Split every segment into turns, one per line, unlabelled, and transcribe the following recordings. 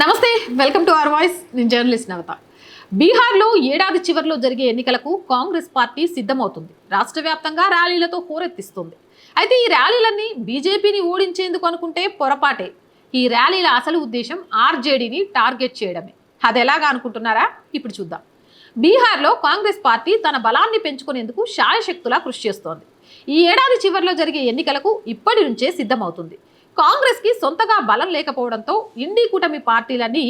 నమస్తే welcome to our voice. నేను journalist Navata. బీహార్లో ఏడాది చివరిలో జరిగే ఎన్నికలకు కాంగ్రెస్ పార్టీ సిద్ధమవుతుంది. రాష్ట్ర వ్యాప్తంగా ర్యాలీలతో హోరెత్తిస్తుంది. అయితే ఈ ర్యాలీలన్నీ బీజేపీని ఓడించేందుకు అనుకుంటే పొరపాటే. ఈ ర్యాలీల అసలు ఉద్దేశం ఆర్జేడీని టార్గెట్ చేయడమే. అది ఎలాగా అనుకుంటున్నారా? ఇప్పుడు చూద్దాం. బీహార్లో కాంగ్రెస్ పార్టీ తన బలాన్ని పెంచుకునేందుకు శాయశక్తులా కృషి చేస్తోంది. ఈ ఏడాది చివరిలో జరిగే ఎన్నికలకు ఇప్పటి నుంచే సిద్ధమవుతుంది. కాంగ్రెస్కి సొంతగా బలం లేకపోవడంతో ఇండి కూటమి పార్టీలన్నీ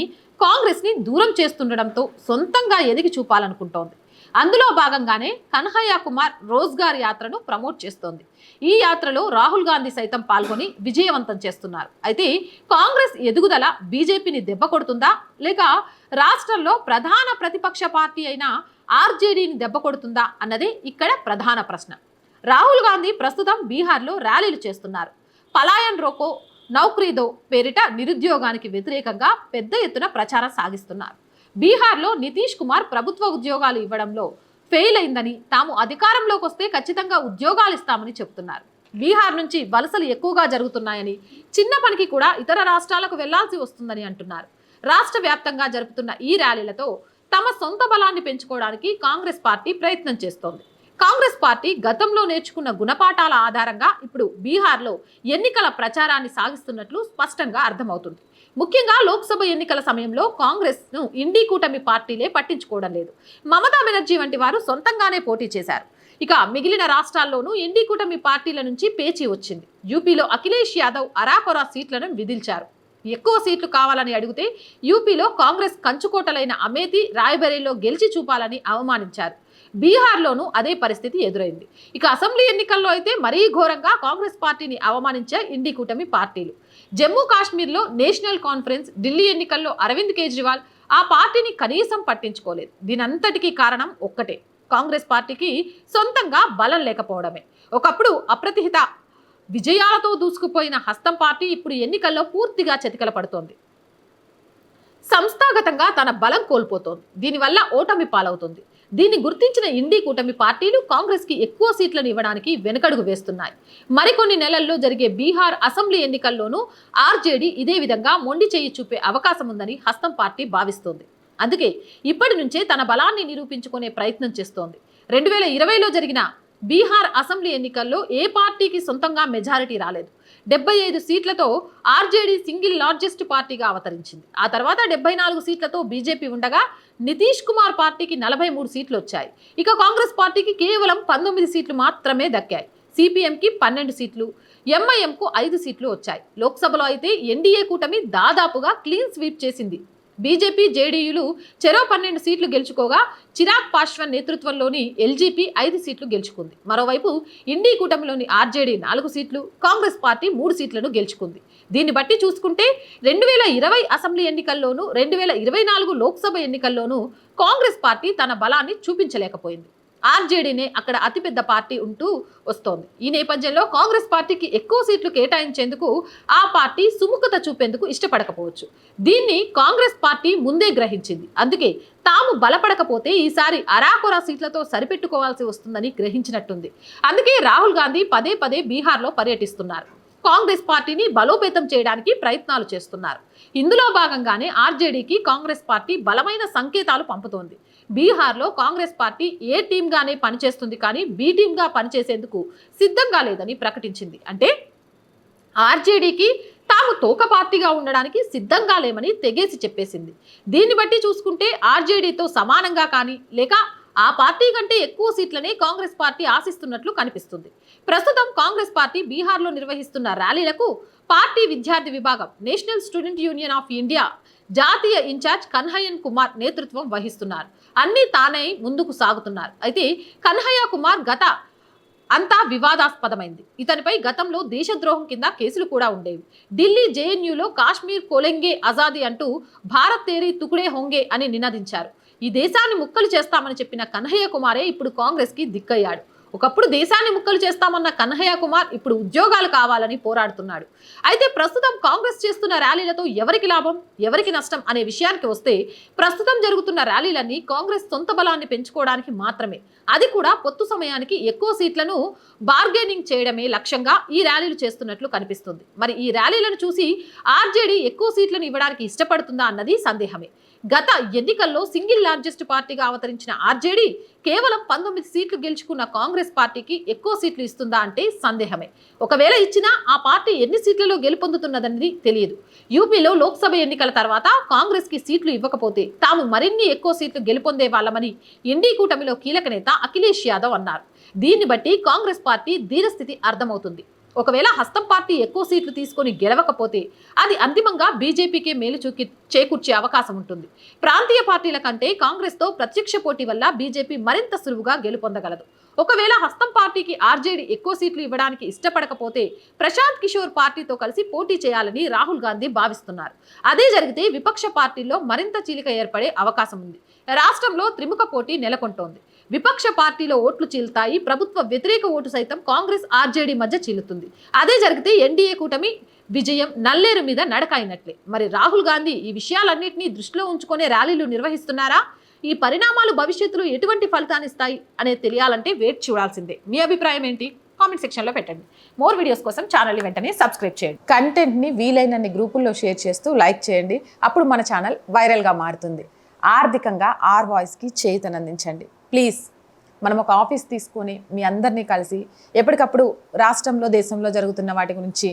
కాంగ్రెస్ని దూరం చేస్తుండడంతో సొంతంగా ఎదిగి చూపాలనుకుంటోంది. అందులో భాగంగానే కన్హయ్య కుమార్ రోజ్గార్ యాత్రను ప్రమోట్ చేస్తోంది. ఈ యాత్రలో రాహుల్ గాంధీ సైతం పాల్గొని విజయవంతం చేస్తున్నారు. అయితే కాంగ్రెస్ ఎదుగుదల బీజేపీని దెబ్బ కొడుతుందా? లేక రాష్ట్రంలో ప్రధాన ప్రతిపక్ష పార్టీ అయిన ఆర్జేడీని దెబ్బ కొడుతుందా? అన్నదే ఇక్కడ ప్రధాన ప్రశ్న. రాహుల్ గాంధీ ప్రస్తుతం బీహార్లో ర్యాలీలు చేస్తున్నారు. పలాయన్ రోకో నౌక్రీదో పేరిట నిరుద్యోగానికి వ్యతిరేకంగా పెద్ద ఎత్తున ప్రచారం సాగిస్తున్నారు. బీహార్లో నితీష్ కుమార్ ప్రభుత్వ ఉద్యోగాలు ఇవ్వడంలో ఫెయిల్ అయిందని తాము అధికారంలోకి వస్తే ఖచ్చితంగా ఉద్యోగాలు ఇస్తామని చెబుతున్నారు బీహార్ నుంచి వలసలు ఎక్కువగా జరుగుతున్నాయని చిన్న పనికి కూడా ఇతర రాష్ట్రాలకు వెళ్ళాల్సి వస్తుందని అంటున్నారు. రాష్ట్ర వ్యాప్తంగా జరుపుతున్న ఈ ర్యాలీలతో తమ సొంత బలాన్ని పెంచుకోవడానికి కాంగ్రెస్ పార్టీ ప్రయత్నం చేస్తోంది. కాంగ్రెస్ పార్టీ గతంలో నేర్చుకున్న గుణపాఠాల ఆధారంగా ఇప్పుడు బీహార్లో ఎన్నికల ప్రచారాన్ని సాగిస్తున్నట్లు స్పష్టంగా అర్థమవుతుంది. ముఖ్యంగా లోక్సభ ఎన్నికల సమయంలో కాంగ్రెస్ను ఇండి కూటమి పార్టీలే పట్టించుకోవడం లేదు. మమతా బెనర్జీ వంటి వారు సొంతంగానే పోటీ చేశారు. ఇక మిగిలిన రాష్ట్రాల్లోనూ ఇండి కూటమి పార్టీల నుంచి పేచీ వచ్చింది. యూపీలో అఖిలేష్ యాదవ్ అరాకొరా సీట్లను విధిల్చారు. ఎక్కువ సీట్లు కావాలని అడిగితే యూపీలో కాంగ్రెస్ కంచుకోటలైన అమేథీ రాయ్బరేలీలో గెలిచి చూపాలని అవమానించారు. బీహార్లోనూ అదే పరిస్థితి ఎదురైంది. ఇక అసెంబ్లీ ఎన్నికల్లో అయితే మరీ ఘోరంగా కాంగ్రెస్ పార్టీని అవమానించే ఇండి కూటమి పార్టీలు. జమ్మూ కాశ్మీర్లో నేషనల్ కాన్ఫరెన్స్ ఢిల్లీ ఎన్నికల్లో అరవింద్ కేజ్రీవాల్ ఆ పార్టీని కనీసం పట్టించుకోలేదు. దీనంతటికీ కారణం ఒక్కటే. కాంగ్రెస్ పార్టీకి సొంతంగా బలం లేకపోవడమే. ఒకప్పుడు అప్రతిహిత విజయాలతో దూసుకుపోయిన హస్తం పార్టీ ఇప్పుడు ఎన్నికల్లో పూర్తిగా చతికల పడుతోంది సంస్థాగతంగా తన బలం కోల్పోతోంది. దీనివల్ల ఓటమి పాలవుతుంది. దీన్ని గుర్తించిన ఇండి కూటమి పార్టీలు కాంగ్రెస్కి ఎక్కువ సీట్లను ఇవ్వడానికి వెనుకడుగు వేస్తున్నాయి. మరికొన్ని నెలల్లో జరిగే బీహార్ అసెంబ్లీ ఎన్నికల్లోనూ ఆర్జేడీ ఇదే విధంగా మొండి చేయి చూపే అవకాశం ఉందని హస్తం పార్టీ భావిస్తోంది. అందుకే ఇప్పటి నుంచే తన బలాన్ని నిరూపించుకునే ప్రయత్నం చేస్తోంది. రెండు వేల ఇరవైలో జరిగిన బీహార్ అసెంబ్లీ ఎన్నికల్లో ఏ పార్టీకి సొంతంగా మెజారిటీ రాలేదు. డెబ్బై ఐదు సీట్లతో ఆర్జేడీ సింగిల్ లార్జెస్ట్ పార్టీగా అవతరించింది. ఆ తర్వాత డెబ్బై నాలుగు సీట్లతో బీజేపీ ఉండగా నితీష్ కుమార్ పార్టీకి నలభై మూడు సీట్లు వచ్చాయి ఇక కాంగ్రెస్ పార్టీకి కేవలం పంతొమ్మిది సీట్లు మాత్రమే దక్కాయి. సిపిఎంకి పన్నెండు సీట్లు ఎంఐఎంకు ఐదు సీట్లు వచ్చాయి. లోక్సభలో అయితే ఎన్డీఏ కూటమి దాదాపుగా క్లీన్ స్వీప్ చేసింది. బీజేపీ జేడీయూలు చెరో పన్నెండు సీట్లు గెలుచుకోగా చిరాగ్ పాశ్వాన్ నేతృత్వంలోని ఎల్జీపీ ఐదు సీట్లు గెలుచుకుంది. మరోవైపు ఇండీ కూటమిలోని ఆర్జేడీ నాలుగు సీట్లు కాంగ్రెస్ పార్టీ మూడు సీట్లను గెలుచుకుంది. దీన్ని బట్టి చూసుకుంటే రెండు వేల ఇరవై అసెంబ్లీ ఎన్నికల్లోనూ రెండు వేల ఇరవై నాలుగు లోక్సభ ఎన్నికల్లోనూ కాంగ్రెస్ పార్టీ తన బలాన్ని చూపించలేకపోయింది. ఆర్జేడీనే అక్కడ అతిపెద్ద పార్టీ ఉంటూ వస్తోంది. ఈ నేపథ్యంలో కాంగ్రెస్ పార్టీకి ఎక్కువ సీట్లు కేటాయించేందుకు ఆ పార్టీ సుముఖత చూపేందుకు ఇష్టపడకపోవచ్చు. దీన్ని కాంగ్రెస్ పార్టీ ముందే గ్రహించింది. అందుకే తాము బలపడకపోతే ఈసారి అరాకొరా సీట్లతో సరిపెట్టుకోవాల్సి వస్తుందని గ్రహించినట్టుంది. అందుకే రాహుల్ గాంధీ పదే పదే బీహార్లో పర్యటిస్తున్నారు. కాంగ్రెస్ పార్టీని బలోపేతం చేయడానికి ప్రయత్నాలు చేస్తున్నారు. ఇందులో భాగంగానే ఆర్జేడీకి కాంగ్రెస్ పార్టీ బలమైన సంకేతాలు పంపుతోంది. బీహార్లో కాంగ్రెస్ పార్టీ ఏ టీమ్గానే పనిచేస్తుంది కానీ బి టీమ్గా పనిచేసేందుకు సిద్ధంగా లేదని ప్రకటించింది. అంటే ఆర్జేడీకి తాము తోక పార్టీగా ఉండడానికి సిద్ధంగా లేమని తెగేసి చెప్పేసింది. దీన్ని బట్టి చూసుకుంటే ఆర్జేడీతో సమానంగా కానీ లేక ఆ పార్టీ కంటే ఎక్కువ సీట్లనే కాంగ్రెస్ పార్టీ ఆశిస్తున్నట్లు కనిపిస్తుంది. ప్రస్తుతం కాంగ్రెస్ పార్టీ బీహార్లో నిర్వహిస్తున్న ర్యాలీలకు పార్టీ విద్యార్థి విభాగం national student union of India జాతీయ ఇన్ఛార్జ్ కన్హయ్యన్ కుమార్ నేతృత్వం వహిస్తున్నారు. అన్నీ తానే ముందుకు సాగుతున్నారు. అయితే కన్హయ్య కుమార్ గత అంతా వివాదాస్పదమైంది. ఇతనిపై గతంలో దేశద్రోహం కింద కేసులు కూడా ఉండేవి. ఢిల్లీ జేఎన్యూలో కాశ్మీర్ కోలెంగే ఆజాదీ అంటూ భారత్ తేరీ తుకుడే హొంగే అని నినదించారు. ఈ దేశాన్ని ముక్కలు చేస్తామని చెప్పిన కన్హయ్య కుమారే ఇప్పుడు కాంగ్రెస్కి దిక్కయ్యాడు. ఒకప్పుడు దేశాన్ని ముక్కలు చేస్తామన్న కన్హయ్య కుమార్ ఇప్పుడు ఉద్యోగాలు కావాలని పోరాడుతున్నాడు. అయితే ప్రస్తుతం కాంగ్రెస్ చేస్తున్న ర్యాలీలతో ఎవరికి లాభం ఎవరికి నష్టం అనే విషయానికి వస్తే ప్రస్తుతం జరుగుతున్న ర్యాలీలన్నీ కాంగ్రెస్ సొంత బలాన్ని పెంచుకోవడానికి మాత్రమే. అది కూడా పొత్తు సమయానికి ఎక్కువ సీట్లను బార్గెనింగ్ చేయడమే లక్ష్యంగా ఈ ర్యాలీలు చేస్తున్నట్లు కనిపిస్తుంది. మరి ఈ ర్యాలీలను చూసి ఆర్జేడీ ఎక్కువ సీట్లను ఇవ్వడానికి ఇష్టపడుతుందా అన్నది సందేహమే. గత ఎన్నికల్లో సింగిల్ లార్జెస్ట్ పార్టీగా అవతరించిన ఆర్జేడీ కేవలం పంతొమ్మిది సీట్లు గెలుచుకున్న కాంగ్రెస్ పార్టీకి ఎక్కువ సీట్లు ఇస్తుందా అంటే సందేహమే. ఒకవేళ ఇచ్చినా ఆ పార్టీ ఎన్ని సీట్లలో గెలుపొందుతున్నదనేది తెలియదు. యూపీలో లోక్సభ ఎన్నికల తర్వాత కాంగ్రెస్కి సీట్లు ఇవ్వకపోతే తాము మరిన్ని ఎక్కువ సీట్లు గెలుపొందే వాళ్ళమని ఇండీ కూటమిలో కీలక నేత అఖిలేష్ యాదవ్ అన్నారు. దీన్ని బట్టి కాంగ్రెస్ పార్టీ ధీరస్థితి అర్థమవుతుంది. ఒకవేళ హస్తం పార్టీ ఎక్కువ సీట్లు తీసుకొని గెలవకపోతే అది అంతిమంగా బీజేపీకే మేలు చూకి చేకూర్చే అవకాశం ఉంటుంది. ప్రాంతీయ పార్టీల కంటే కాంగ్రెస్తో ప్రత్యక్ష పోటీ వల్ల బీజేపీ మరింత సులువుగా గెలుపొందగలదు. ఒకవేళ హస్తం పార్టీకి ఆర్జేడీ ఎక్కువ సీట్లు ఇవ్వడానికి ఇష్టపడకపోతే ప్రశాంత్ కిషోర్ పార్టీతో కలిసి పోటీ చేయాలని రాహుల్ గాంధీ భావిస్తున్నారు. అదే జరిగితే విపక్ష పార్టీల్లో మరింత చీలిక ఏర్పడే అవకాశం ఉంది. రాష్ట్రంలో త్రిముఖ పోటీ నెలకొంటోంది. విపక్ష పార్టీలో ఓట్లు చీలుతాయి ప్రభుత్వ వ్యతిరేక ఓటు సైతం కాంగ్రెస్ ఆర్జేడీ మధ్య చీలుతుంది. అదే జరిగితే ఎన్డీఏ కూటమి విజయం నల్లేరు మీద నడకైనట్లే మరి రాహుల్ గాంధీ ఈ విషయాలన్నింటినీ దృష్టిలో ఉంచుకునే ర్యాలీలు నిర్వహిస్తున్నారా? ఈ పరిణామాలు భవిష్యత్తులో ఎటువంటి ఫలితాన్ని ఇస్తాయి అనేది తెలియాలంటే వేట్ చూడాల్సిందే. మీ అభిప్రాయం ఏంటి? కామెంట్ సెక్షన్లో పెట్టండి. మోర్ వీడియోస్ కోసం ఛానల్ని వెంటనే సబ్స్క్రైబ్ చేయండి.
కంటెంట్ని వీలైనన్ని గ్రూపుల్లో షేర్ చేస్తూ లైక్ చేయండి. అప్పుడు మన ఛానల్ వైరల్గా మారుతుంది. ఆర్థికంగా ఆర్ వాయిస్కి చేతనందించండి. ప్లీజ్ మనం ఒక ఆఫీస్ తీసుకొని మీ అందరినీ కలిసి ఎప్పటికప్పుడు రాష్ట్రంలో దేశంలో జరుగుతున్న వాటి గురించి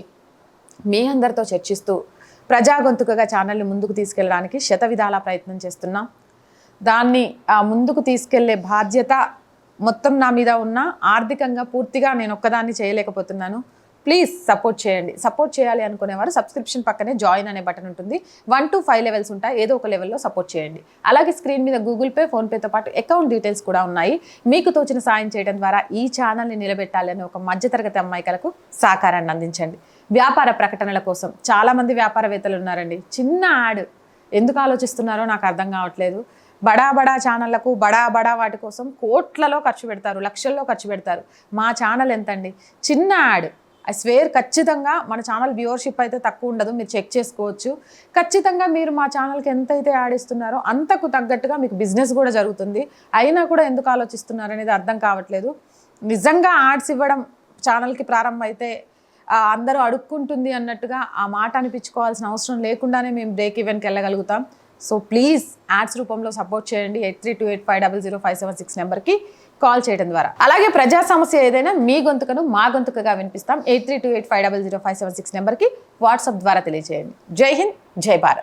మీ అందరితో చర్చిస్తూ ప్రజాగొంతుకగా ఛానల్ని ముందుకు తీసుకెళ్ళడానికి శత విధాలా ప్రయత్నం చేస్తున్నాం. దాన్ని ముందుకు తీసుకెళ్ళే బాధ్యత మొత్తం నా మీద ఉన్న ఆర్థికంగా పూర్తిగా నేను ఒక్కదాన్ని చేయలేకపోతున్నాను. ప్లీజ్ సపోర్ట్ చేయండి. సపోర్ట్ చేయాలి అనుకునేవారు సబ్స్క్రిప్షన్ పక్కనే జాయిన్ అనే బటన్ ఉంటుంది. వన్ టు ఫైవ్ లెవెల్స్ ఉంటాయి. ఏదో ఒక లెవెల్లో సపోర్ట్ చేయండి. అలాగే స్క్రీన్ మీద గూగుల్ పే ఫోన్పేతో పాటు అకౌంట్ డీటెయిల్స్ కూడా ఉన్నాయి. మీకు తోచిన సాయం చేయడం ద్వారా ఈ ఛానల్ని నిలబెట్టాలని ఒక మధ్యతరగతి అమ్మాయికలకు సహకారాన్ని అందించండి. వ్యాపార ప్రకటనల కోసం చాలామంది వ్యాపారవేత్తలు ఉన్నారండి. చిన్న యాడ్ ఎందుకు ఆలోచిస్తున్నారో నాకు అర్థం కావట్లేదు. బడా బడా ఛానళ్ళకు బడా బడా వాటి కోసం కోట్లలో ఖర్చు పెడతారు లక్షల్లో ఖర్చు పెడతారు. మా ఛానల్ ఎంతండి? చిన్న యాడ్ ఐ స్వేర్ ఖచ్చితంగా మన ఛానల్ వ్యూవర్షిప్ అయితే తక్కువ ఉండదు. మీరు చెక్ చేసుకోవచ్చు. ఖచ్చితంగా మీరు మా ఛానల్కి ఎంత అయితే యాడ్ ఇస్తున్నారో అంతకు తగ్గట్టుగా మీకు బిజినెస్ కూడా జరుగుతుంది. అయినా కూడా ఎందుకు ఆలోచిస్తున్నారు అనేది అర్థం కావట్లేదు. నిజంగా యాడ్స్ ఇవ్వడం ఛానల్కి ప్రారంభం అయితే అందరూ అడుక్కుంటుంది అన్నట్టుగా ఆ మాట అనిపించుకోవాల్సిన అవసరం లేకుండానే మేము బ్రేక్ ఈవెన్కి వెళ్ళగలుగుతాం. సో ప్లీజ్ యాడ్స్ రూపంలో సపోర్ట్ చేయండి. Eight three two eight five double zero five seven six నెంబర్కి కాల్ చేయడం ద్వారా. అలాగే ప్రజా సమస్య ఏదైనా మీ గొంతుకను మా గొంతుకగా వినిపిస్తాం. Eight three two eight five double zero five seven six నెంబర్కి వాట్సాప్ ద్వారా తెలియజేయండి. జై హింద్ జై భారత్.